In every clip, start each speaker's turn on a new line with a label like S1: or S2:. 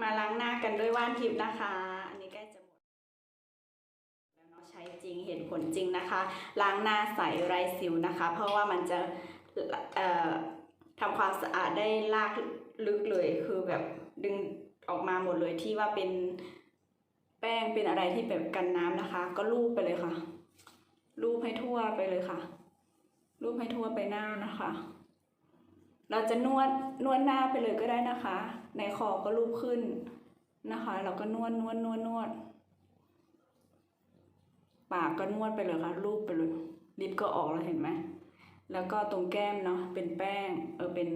S1: มาล้างหน้ากันด้วยว่านทิพย์นะคะ อันนี้ใกล้จะหมดแล้วเนาะใช้จริงเห็นผลจริงนะคะ ล้างหน้าใสไร้สิวนะคะ เพราะว่ามันจะเอ่อทำความสะอาดได้ลากลึกเลยคือแบบดึงออกมาหมดเลยที่ว่าเป็นแป้งเป็นอะไรที่แบบกันน้ำนะคะ ก็ลูบไปเลยค่ะ ลูบให้ทั่วไปเลยค่ะ ลูบให้ทั่วไปหน้านะคะ เราจะนวดนวดหน้าไปเลยก็ได้นะคะ ในคอก็ลูบขึ้นนะคะ เราก็นวดนวดนวดนวดปากก็นวดไปเลยค่ะลูบไปเลยลิปก็ออกแล้วเห็นไหมแล้วก็ตรงแก้มเนาะเป็นแป้งเออเป็น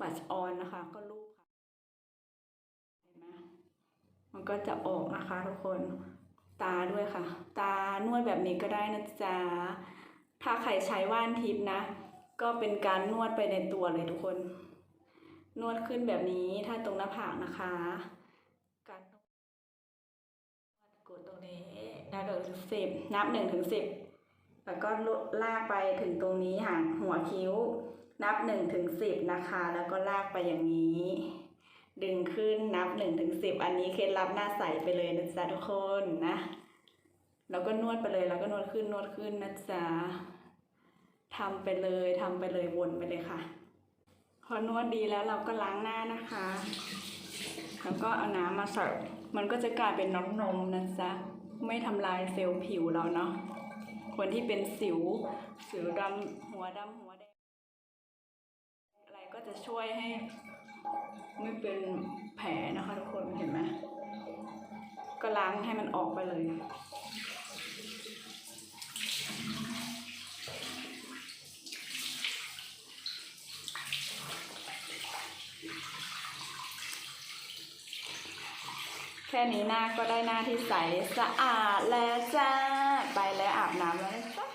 S1: บัชออนนะคะ ก็ลูบค่ะเห็นไหมมันก็จะออกนะคะทุกคนตาด้วยค่ะ ตานวดแบบนี้ก็ได้นะจ๊ะถ้าใครใช้ว่านทิพนะ ก็เป็นการนวดไปในตัวเลยทุกคน นวดขึ้นแบบนี้ถ้าตรงหน้าผากนะคะ การนวดกดตรงนี้นับถึงสิบนับหนึ่งถึงสิบแล้วก็ลากไปถึงตรงนี้ห่างหัวคิ้ว นับหนึ่งถึงสิบนะคะ แล้วก็ลากไปอย่างนี้ ดึงขึ้นนับหนึ่งถึงสิบอันนี้เคล็ดลับหน้าใสไปเลยนะจ๊ะทุกคนนะแล้วก็นวดไปเลยแล้วก็นวดขึ้นนวดขึ้นนะจ๊ะ ทำไปเลยทำไปเลยวนไปเลยค่ะ พอนวดดีแล้วเราก็ล้างหน้านะคะ แล้วก็เอาน้ำมาเสิร์ฟมันก็จะกลายเป็นน้ำนมนะจ๊ะไม่ทำลายเซลล์ผิวเราเนาะคนที่เป็นสิวสิวดำหัวดำหัวแดงอะไรก็จะช่วยให้ ไม่เป็นแผลนะคะทุกคนเห็นไหมก็ล้างให้มันออกไปเลย แค่นี้หน้าก็ได้หน้าที่ใสสะอาดแล้วจ้า ไปแล้วอาบน้ำแล้วจ้า